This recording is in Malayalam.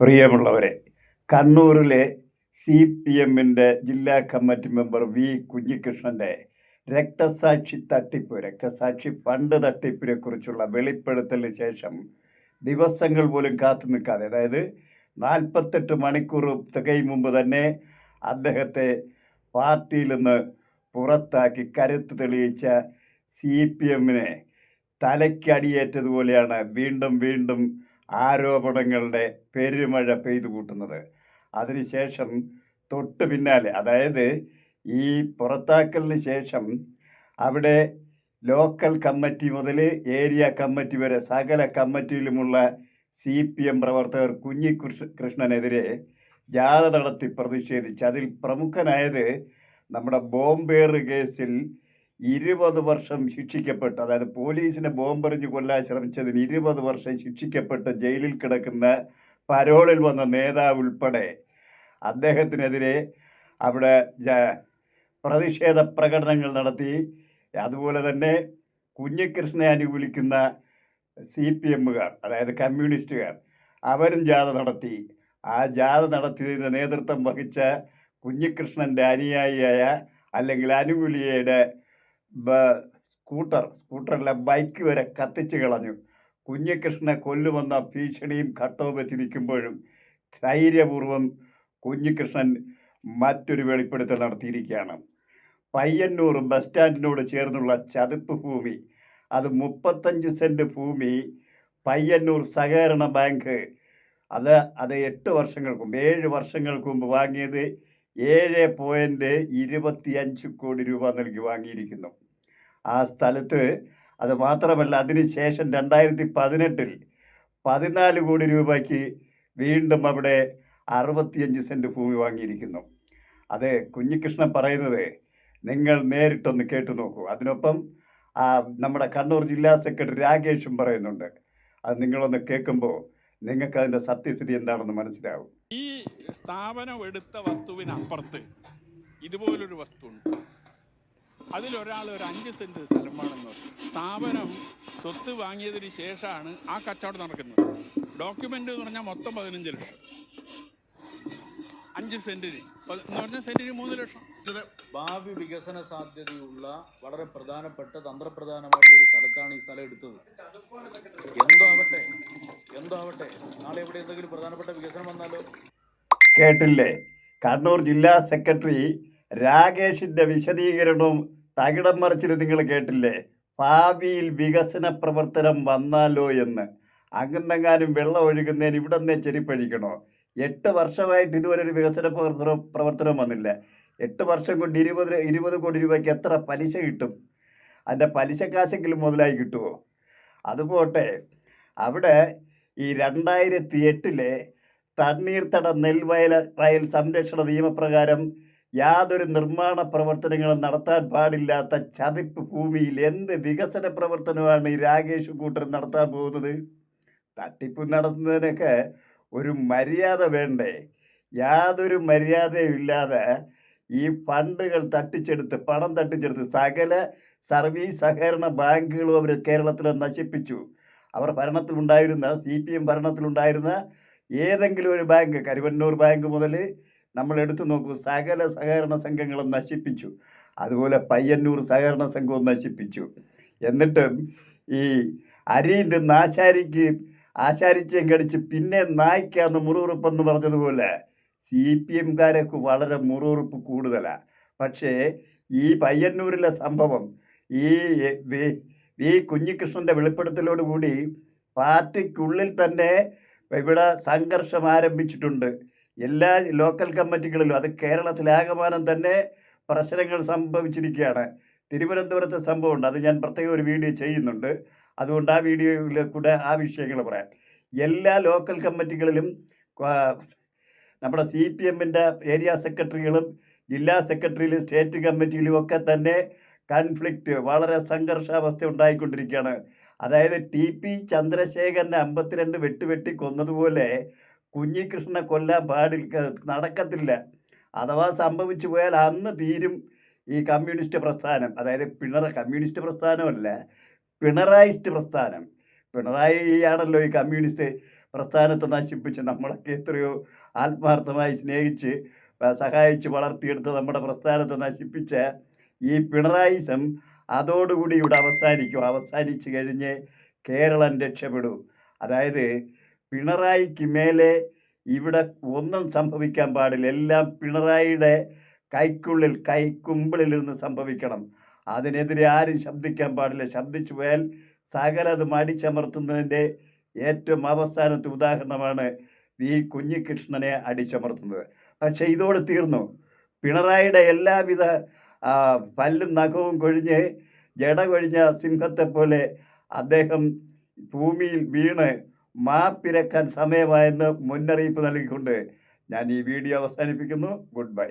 പ്രിയമുള്ളവരെ കണ്ണൂരിലെ സി പി എമ്മിന്റെ ജില്ലാ കമ്മിറ്റി മെമ്പർ വി കുഞ്ഞികൃഷ്ണന്റെ രക്തസാക്ഷി തട്ടിപ്പ് രക്തസാക്ഷി ഫണ്ട് തട്ടിപ്പിനെ കുറിച്ചുള്ള വെളിപ്പെടുത്തലിന് ശേഷം ദിവസങ്ങൾ പോലും കാത്തു നിൽക്കാതെ അതായത് നാൽപ്പത്തെട്ട് മണിക്കൂർ തികയും മുമ്പ് തന്നെ അദ്ദേഹത്തെ പാർട്ടിയിൽ നിന്ന് പുറത്താക്കി കരുത്ത് തെളിയിച്ച സി പി എമ്മിനെ തലയ്ക്കടിയേറ്റതുപോലെയാണ് വീണ്ടും വീണ്ടും ആരോപണങ്ങളുടെ പെരുമഴ പെയ്തു കൂട്ടുന്നത്. അതിനുശേഷം തൊട്ട് പിന്നാലെ അതായത് ഈ പുറത്താക്കലിന് ശേഷം അവിടെ ലോക്കൽ കമ്മിറ്റി മുതൽ ഏരിയ കമ്മിറ്റി വരെ സകല കമ്മിറ്റിയിലുമുള്ള സി പി എം പ്രവർത്തകർ കുഞ്ഞി കൃഷ് കൃഷ്ണനെതിരെ ജാഥ നടത്തി പ്രതിഷേധിച്ച്. അതിൽ പ്രമുഖനായത് നമ്മുടെ ബോംബേർ കേസിൽ ഇരുപത് വർഷം ശിക്ഷിക്കപ്പെട്ട് അതായത് പോലീസിനെ ബോംബെറിഞ്ഞ് കൊല്ലാൻ ശ്രമിച്ചതിന് ഇരുപത് വർഷം ശിക്ഷിക്കപ്പെട്ട് ജയിലിൽ കിടക്കുന്ന പരോളിൽ വന്ന നേതാവ് ഉൾപ്പെടെ അദ്ദേഹത്തിനെതിരെ അവിടെ പ്രതിഷേധ പ്രകടനങ്ങൾ നടത്തി. അതുപോലെ തന്നെ കുഞ്ഞികൃഷ്ണനെ അനുകൂലിക്കുന്ന സി പി എമ്മുകാർ അതായത് കമ്മ്യൂണിസ്റ്റുകാർ അവരും ജാഥ നടത്തി. ആ ജാഥ നടത്തിയതിന്റെ നേതൃത്വം വഹിച്ച കുഞ്ഞികൃഷ്ണന്റെ അനുയായിയായ അല്ലെങ്കിൽ അനുകൂലിയുടെ സ്കൂട്ടർ സ്കൂട്ടറിലെ ബൈക്ക് വരെ കത്തിച്ച് കളഞ്ഞു. കുഞ്ഞികൃഷ്ണനെ കൊല്ലുമെന്ന ഭീഷണിയും ഘട്ടവും വെച്ചിരിക്കുമ്പോഴും ധൈര്യപൂർവം കുഞ്ഞികൃഷ്ണൻ മറ്റൊരു വെളിപ്പെടുത്തൽ നടത്തിയിരിക്കുകയാണ്. പയ്യന്നൂർ ബസ് സ്റ്റാൻഡിനോട് ചേർന്നുള്ള ചതുപ്പ് ഭൂമി അത് മുപ്പത്തഞ്ച് സെന്റ് ഭൂമി പയ്യന്നൂർ സഹകരണ ബാങ്ക്. അത് അത് എട്ട് വർഷങ്ങൾക്ക് മുമ്പ് ഏഴ് വർഷങ്ങൾക്ക് മുമ്പ് വാങ്ങിയത് ഏഴ് പോയിന്റ് ഇരുപത്തിയഞ്ച് കോടി രൂപ നൽകി വാങ്ങിയിരിക്കുന്നു. ആ സ്ഥലത്ത് അത് മാത്രമല്ല അതിനുശേഷം രണ്ടായിരത്തി പതിനെട്ടിൽ പതിനാല് കോടി രൂപയ്ക്ക് വീണ്ടും അവിടെ അറുപത്തിയഞ്ച് സെന്റ് ഭൂമി വാങ്ങിയിരിക്കുന്നു. അത് കുഞ്ഞികൃഷ്ണൻ പറയുന്നത് നിങ്ങൾ നേരിട്ടൊന്ന് കേട്ടു നോക്കൂ. അതിനൊപ്പം നമ്മുടെ കണ്ണൂർ ജില്ലാ സെക്രട്ടറി രാകേഷും പറയുന്നുണ്ട്. അത് നിങ്ങളൊന്ന് കേൾക്കുമ്പോൾ നിങ്ങൾക്ക് അതിന്റെ സത്യസ്ഥിതി എന്താണെന്ന് മനസ്സിലാവും. ഈ സ്ഥാപനം എടുത്ത വസ്തുവിനപ്പുറത്ത് ഇതുപോലൊരു വസ്തുണ്ട്. അതിലൊരാൾ ഒരു അഞ്ച് സെന്റ് സ്ഥലം വേണമെന്ന് സ്ഥാപനം സ്വത്ത് വാങ്ങിയതിന് ശേഷമാണ് ആ കച്ചവടം നടക്കുന്നത്. ഡോക്യുമെന്റ് എന്ന് പറഞ്ഞാൽ മൊത്തം പതിനഞ്ച് ലക്ഷം. അഞ്ച് സെന്റിന്. പറഞ്ഞ എന്ന് പറഞ്ഞാൽ സെന്റിന് മൂന്ന് ലക്ഷം. ഭാവി വികസന സാധ്യതയുള്ള വളരെ പ്രധാനപ്പെട്ട തന്ത്രപ്രധാനമായിട്ടുള്ള ഒരു സ്ഥലത്താണ് ഈ സ്ഥലം എടുത്തത്. എന്തോ ആവട്ടെ എന്തോ ആവട്ടെ നാളെ എവിടെ എന്തെങ്കിലും പ്രധാനപ്പെട്ട വികസനം വന്നാലോ? കേട്ടില്ലേ? കണ്ണൂർ ജില്ലാ സെക്രട്ടറി രാകേഷിന്റെ വിശദീകരണവും തകിടം മറിച്ചിട്ട് നിങ്ങൾ കേട്ടില്ലേ? ഭാവിയിൽ വികസന പ്രവർത്തനം വന്നാലോ എന്ന്. അങ്ങനെങ്ങാനും വെള്ളം ഒഴുകുന്നതിന് ഇവിടെ നിന്നേ ചെരിപ്പഴിക്കണോ? എട്ട് വർഷമായിട്ട് ഇതുവരെ ഒരു വികസന പ്രവർത്തനം പ്രവർത്തനം വന്നില്ല. എട്ട് വർഷം കൊണ്ട് ഇരുപത് ഇരുപത് കോടി രൂപയ്ക്ക് എത്ര പലിശ കിട്ടും? അതിന്റെ പലിശ കാശെങ്കിലും മുതലായി കിട്ടുമോ അതുപോട്ടെ അവിടെ ഈ രണ്ടായിരത്തി എട്ടിലെ തണ്ണീർത്തട നെൽവയൽ വയൽ സംരക്ഷണ നിയമപ്രകാരം യാതൊരു നിർമ്മാണ പ്രവർത്തനങ്ങളും നടത്താൻ പാടില്ലാത്ത ചതിപ്പ് ഭൂമിയിൽ എന്ത് വികസന പ്രവർത്തനമാണ് ഈ രാകേഷ് കൂട്ടർ നടത്താൻ പോകുന്നത്? തട്ടിപ്പ് നടത്തുന്നതിനൊക്കെ ഒരു മര്യാദ വേണ്ടേ? യാതൊരു മര്യാദയും ഇല്ലാതെ ഈ ഫണ്ടുകൾ തട്ടിച്ചെടുത്ത് പണം തട്ടിച്ചെടുത്ത് സകല സർവീസ് സഹകരണ ബാങ്കുകളും അവർ കേരളത്തിൽ നശിപ്പിച്ചു. അവർ ഭരണത്തിലുണ്ടായിരുന്ന സി പി എം ഭരണത്തിലുണ്ടായിരുന്ന ഏതെങ്കിലും ഒരു ബാങ്ക് കരുവന്നൂർ ബാങ്ക് മുതൽ നമ്മൾ എടുത്തു നോക്കൂ സകല സഹകരണ സംഘങ്ങളും നശിപ്പിച്ചു. അതുപോലെ പയ്യന്നൂർ സഹകരണ സംഘവും നശിപ്പിച്ചു. എന്നിട്ടും ഈ അരിയിന്റെ തിന്ന് ആശാരിക്ക് ആശാരിച്ചേം കടിച്ച് പിന്നെ നായ്ക്കാന്ന് മുറുകുറുപ്പെന്ന് പറഞ്ഞതുപോലെ സി പി എംകാരൊക്കെ വളരെ മുറുറുപ്പ് കൂടുതലാണ് പക്ഷേ ഈ പയ്യന്നൂരിലെ സംഭവം ഈ വി കുഞ്ഞികൃഷ്ണന്റെ വെളിപ്പെടുത്തലോടുകൂടി പാർട്ടിക്കുള്ളിൽ തന്നെ ഇവിടെ സംഘർഷം ആരംഭിച്ചിട്ടുണ്ട്. എല്ലാ ലോക്കൽ കമ്മിറ്റികളിലും അത് കേരളത്തിലാകമാനം തന്നെ പ്രശ്നങ്ങൾ സംഭവിച്ചിരിക്കുകയാണ്. തിരുവനന്തപുരത്തെ സംഭവമുണ്ട് അത് ഞാൻ പ്രത്യേക ഒരു വീഡിയോ ചെയ്യുന്നുണ്ട്. അതുകൊണ്ട് ആ വീഡിയോയിൽ കൂടെ ആ വിഷയങ്ങൾ പറയാം. എല്ലാ ലോക്കൽ കമ്മിറ്റികളിലും നമ്മുടെ സി പി എമ്മിന്റെ ഏരിയ സെക്രട്ടറികളും ജില്ലാ സെക്രട്ടറിയിലും സ്റ്റേറ്റ് കമ്മിറ്റിയിലും ഒക്കെ തന്നെ കൺഫ്ലിക്റ്റ് വളരെ സംഘർഷാവസ്ഥ ഉണ്ടായിക്കൊണ്ടിരിക്കുകയാണ്. അതായത് ടി പി ചന്ദ്രശേഖരനെ അമ്പത്തിരണ്ട് വെട്ടുവെട്ടി കൊന്നതുപോലെ കുഞ്ഞികൃഷ്ണനെ കൊല്ലാൻ പാടി നടക്കത്തില്ല. അഥവാ സംഭവിച്ചു പോയാൽ അന്ന് തീരും ഈ കമ്മ്യൂണിസ്റ്റ് പ്രസ്ഥാനം. അതായത് പിണറ കമ്മ്യൂണിസ്റ്റ് പ്രസ്ഥാനമല്ല പിണറായിസ്റ്റ് പ്രസ്ഥാനം. പിണറായിയാണല്ലോ ഈ കമ്മ്യൂണിസ്റ്റ് പ്രസ്ഥാനത്തെ നശിപ്പിച്ച് നമ്മളൊക്കെ എത്രയോ ആത്മാർത്ഥമായി സ്നേഹിച്ച് സഹായിച്ച് വളർത്തിയെടുത്ത് നമ്മുടെ പ്രസ്ഥാനത്തെ നശിപ്പിച്ച ഈ പിണറായിസം അതോടുകൂടി ഇവിടെ അവസാനിക്കും. അവസാനിച്ച് കഴിഞ്ഞ് കേരളം രക്ഷപ്പെടൂ. അതായത് പിണറായിക്ക് മേലെ ഇവിടെ ഒന്നും സംഭവിക്കാൻ പാടില്ല. എല്ലാം പിണറായിയുടെ കൈക്കുള്ളിൽ കൈക്കുമ്പിളിൽ നിന്ന് സംഭവിക്കണം. അതിനെതിരെ ആരും ശബ്ദിക്കാൻ പാടില്ല. ശബ്ദിച്ചു പോയാൽ സകലതും അടിച്ചമർത്തുന്നതിന്റെ ഏറ്റവും അവസാനത്തെ ഉദാഹരണമാണ് വി കുഞ്ഞികൃഷ്ണനെ അടിച്ചമർത്തുന്നത്. പക്ഷേ ഇതോടെ തീർന്നു. പിണറായിയുടെ എല്ലാവിധ പല്ലും നഖവും കൊഴിഞ്ഞ് ജട കൊഴിഞ്ഞ സിംഹത്തെ പോലെ അദ്ദേഹം ഭൂമിയിൽ വീണ് മാപ്പിരക്കാൻ സമയമായെന്ന് മുന്നറിയിപ്പ് നൽകിക്കൊണ്ട് ഞാൻ ഈ വീഡിയോ അവസാനിപ്പിക്കുന്നു. Good bye.